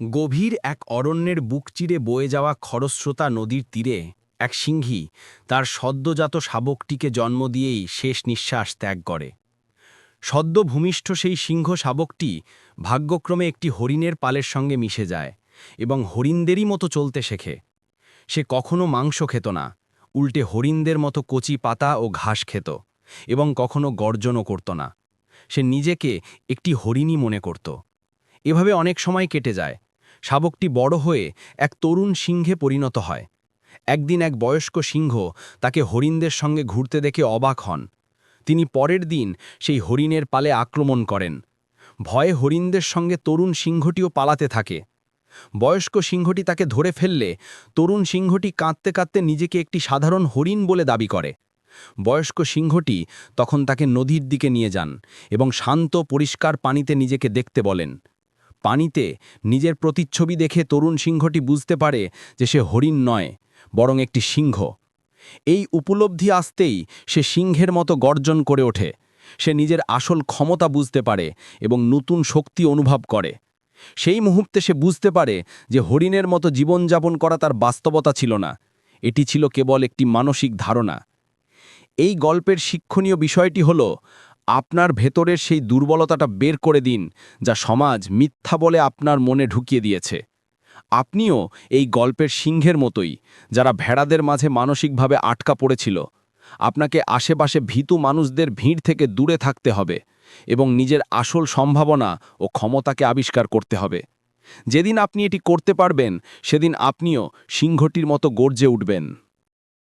গভীর এক অরণ্যের বুক চিরে বয়ে যাওয়া খরস্রোতা নদীর তীরে এক সিংহী তার সদ্যজাত শাবকটিকে জন্ম দিয়েই শেষ নিঃশ্বাস ত্যাগ করে। সদ্য ভূমিষ্ঠ সেই সিংহ শাবকটি ভাগ্যক্রমে একটি হরিণের পালের সঙ্গে মিশে যায় এবং হরিণদেরই মতো চলতে শেখে। সে কখনো মাংস খেত না, উল্টে হরিণদের মতো কচি পাতা ও ঘাস খেত এবং কখনো গর্জনও করত না। সে নিজেকে একটি হরিণই মনে করত। এভাবে অনেক সময় কেটে যায় শাবকটি বড় হয়ে এক তরুণ সিংহে পরিণত হয়। একদিন এক বয়স্ক সিংহ তাকে হরিণদের সঙ্গে ঘুরতে দেখে অবাক হন। তিনি পরের দিন সেই হরিণের পালে আক্রমণ করেন। ভয়ে হরিণদের সঙ্গে তরুণ সিংহটিও পালাতে থাকে। বয়স্ক সিংহটি তাকে ধরে ফেললে তরুণ সিংহটি কাঁদতে কাঁদতে নিজেকে একটি সাধারণ হরিণ বলে দাবি করে। বয়স্ক সিংহটি তখন তাকে নদীর দিকে নিয়ে যান এবং শান্ত পরিষ্কার পানিতে নিজেকে দেখতে বলেন। পানিতে নিজের প্রতিচ্ছবি দেখে তরুণ সিংহটি বুঝতে পারে যে সে হরিণ নয়, বরং একটি সিংহ। এই উপলব্ধি আসতেই সে সিংহের মতো গর্জন করে ওঠে। সে নিজের আসল ক্ষমতা বুঝতে পারে এবং নতুন শক্তি অনুভব করে। সেই মুহূর্তে সে বুঝতে পারে যে হরিণের মতো জীবনযাপন করা তার বাস্তবতা ছিল না। এটি ছিল কেবল একটি মানসিক ধারণা। এই গল্পের শিক্ষণীয় বিষয়টি হল আপনার ভেতরের সেই দুর্বলতাটা বের করে দিন, যা সমাজ মিথ্যা বলে আপনার মনে ঢুকিয়ে দিয়েছে। আপনিও এই গল্পের সিংহের মতোই, যারা ভেড়াদের মাঝে মানসিকভাবে আটকা পড়েছিল। আপনাকে আশেপাশে ভীতু মানুষদের ভিড় থেকে দূরে থাকতে হবে এবং নিজের আসল সম্ভাবনা ও ক্ষমতাকে আবিষ্কার করতে হবে। যেদিন আপনি এটি করতে পারবেন, সেদিন আপনিও সিংহটির মতো গর্জে উঠবেন।